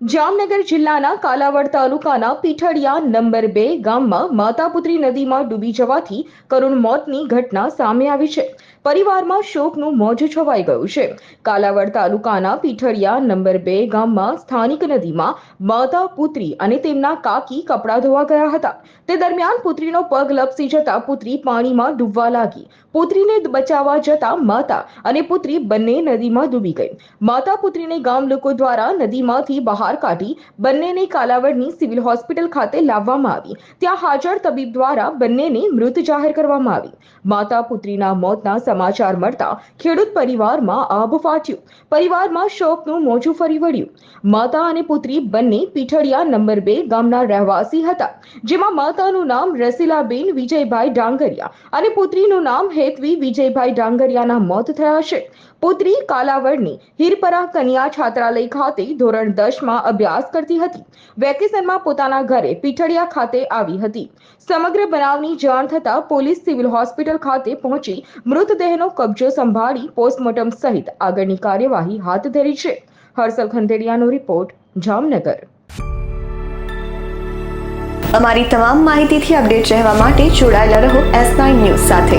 જામનગર જિલ્લાના કાલાવડ તાલુકાના પીઠડિયા નંબર બે ગામમાં માતાપુત્રી નદીમાં ડૂબી જવાથી કરુણ મોતની ઘટના સામે આવી છે. પરિવારમાં શોકનું મોજ છવાઈ ગયું છે. કાલાવડ તાલુકાના પીઠડિયા નંબર બે ગામમાં સ્થાનિક નદીમાં માતા પુત્રી અને તેમના કાકી કપડાં ધોવા ગયા હતા. તે દરમિયાન પુત્રીનો પગ લપસી જતા પુત્રી પાણીમાં ડૂબવા લાગી. પુત્રીને બચાવવા જતા માતા અને પુત્રી બંને નદીમાં ડૂબી ગઈ. માતા પુત્રીને ગામ લોકો દ્વારા નદીમાંથી બહાર કાઢી બંનેને કાલાવડની સિવિલ હોસ્પિટલ ખાતે લાવવામાં આવી. ત્યાં હાજર તબીબ દ્વારા બંનેને મૃત જાહેર કરવામાં આવી. માતા પુત્રીના મોતના સમાચાર મળતા ખેડૂત પરિવારમાં આભ ફાટ્યું. પરિવારમાં શોકનું મોજું ફરી વળ્યું. માતા અને પુત્રી બંને પીઠળિયા નંબર બે ગામના રહેવાસી હતા, જેમાં માતાનું નામ રસીલાબેન વિજયભાઈ ડાંગરિયા અને પુત્રીનું નામ હેતવી વિજયભાઈ ડાંગરિયાના મોત થયા છે. પુત્રી કાલાવડની હીરપરા કન્યા છાત્રાલય ખાતે ધોરણ દસમાં અભ્યાસ કરતી હતી. વેકેશનમાં પોતાના ઘરે પીઠડિયા ખાતે આવી હતી. સમગ્ર બનાવની જાણ થતાં પોલીસ સિવિલ હોસ્પિટલ ખાતે પહોંચી મૃતદેહનો કબજો સંભાળી પોસ્ટમોર્ટમ સહિત આગળની કાર્યવાહી હાથ ધરી છે. હર્ષલ ખંડેરિયાનો રિપોર્ટ, જામનગર. અમારી તમામ માહિતીથી અપડેટ રહેવા માટે જોડાયેલા રહો એસ નાઇન ન્યૂઝ સાથે.